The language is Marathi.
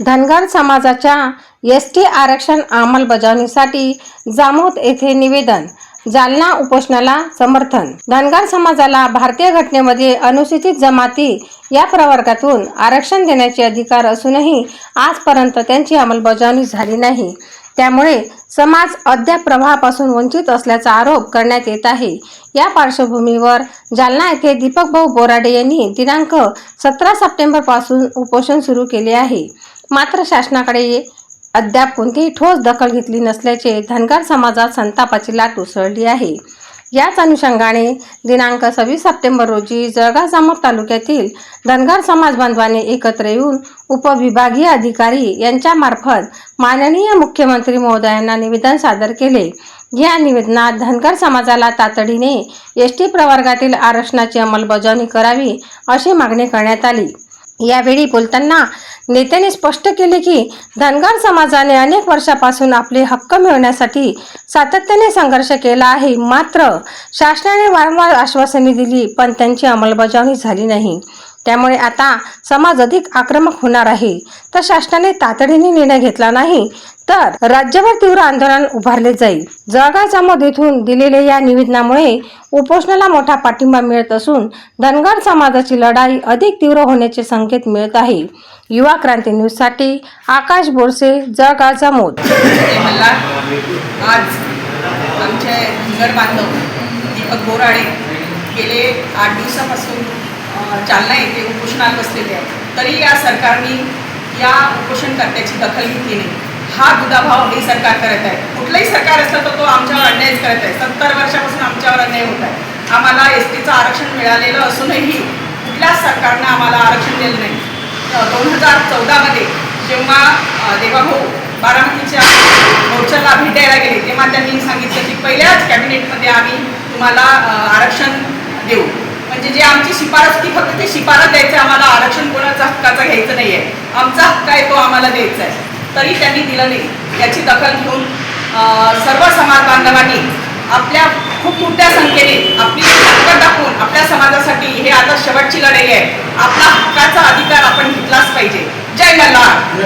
धनगर समाजाच्या एस टी आरक्षण अंमलबजावणीसाठी जामोद येथे निवेदन जालना उपोषणाला समर्थन. धनगर समाजाला भारतीय घटनेमध्ये अनुसूचित जमाती या प्रवर्गातून आरक्षण देण्याचे अधिकार असूनही आजपर्यंत त्यांची अंमलबजावणी झाली नाही. त्यामुळे समाज अद्याप प्रवाहापासून वंचित असल्याचा आरोप करण्यात येत आहे. या पार्श्वभूमीवर जालना येथे दीपक भाऊ बोराडे यांनी दिनांक सतरा सप्टेंबरपासून उपोषण सुरू केले आहे. मात्र शासनाकडे अद्याप कोणतीही ठोस दखल घेतली नसल्याचे धनगर समाजात संतापाची लाट उसळली आहे. याच अनुषंगाने दिनांक सव्वीस सप्टेंबर रोजी जळगाव तालुक्यातील धनगर समाज बांधवाने एकत्र येऊन उपविभागीय अधिकारी यांच्या मार्फत माननीय मुख्यमंत्री महोदयांना निवेदन सादर केले. या निवेदनात धनगर समाजाला तातडीने एस टी प्रवर्गातील आरक्षणाची अंमलबजावणी करावी अशी मागणी करण्यात आली. यावेळी बोलताना नेत्यांनी स्पष्ट केले की धनगर समाजाने अनेक वर्षापासून आपले हक्क मिळवण्यासाठी सातत्याने संघर्ष केला आहे. मात्र शासनाने वारंवार आश्वासने दिली पण त्यांची अंमलबजावणी झाली नाही. त्यामुळे आता समाज अधिक आक्रमक होणार आहे. तर शासनाने तातडीने निर्णय घेतला नाही तर राज्यभर तीव्र आंदोलन उभारले जाईल. जळगाव जामोद येथून दिलेल्या या निवेदनामुळे उपोषणाला मोठा पाठिंबा मिळत असून धनगर समाजाची लढाई अधिक तीव्र होण्याचे संकेत मिळत आहे. युवा क्रांती न्यूजसाठी आकाश बोरसे जळगाव जामोद. आज आमचे धनगर बांधव दीपक बोराडे गेले आठ दिवसापासून चालना येथे उपोषणाला बसलेले आहेत. तरी या सरकारने या उपोषणकर्त्याची दखल घेतली नाही. हा दुधाभाव हे सरकार करत आहे. कुठलंही सरकार असलं तर तो आमच्यावर अन्यायच करत आहे. सत्तर वर्षापासून आमच्यावर अन्याय होत आहे. आम्हाला एस टीचं आरक्षण मिळालेलं असूनही कुठल्याच सरकारनं आम्हाला आरक्षण दिलं नाही. दोन हजार चौदामध्ये जेव्हा देवाभाऊ बारामतीच्या मोर्चाला द्यायला गेले तेव्हा त्यांनी सांगितलं की पहिल्याच कॅबिनेटमध्ये आम्ही तुम्हाला आरक्षण देऊ. म्हणजे जे आमची शिफारस ती फक्त ते शिफारस द्यायचं आम्हाला आरक्षण कोणाचा हक्काचा घ्यायचं नाही आहे आमचा हक्क आहे तो आम्हाला द्यायचा आहे. तरी त्यांनी दिलं नाही. याची दखल घेऊन सर्व समाज बांधवांनी आपल्या खूप मोठ्या संख्येने आपली ताकद दाखवून आपल्या समाजासाठी हे आता शेवटची लढाई आहे. आपला हक्काचा अधिकार आपण घेतलाच पाहिजे. जय मल्हार.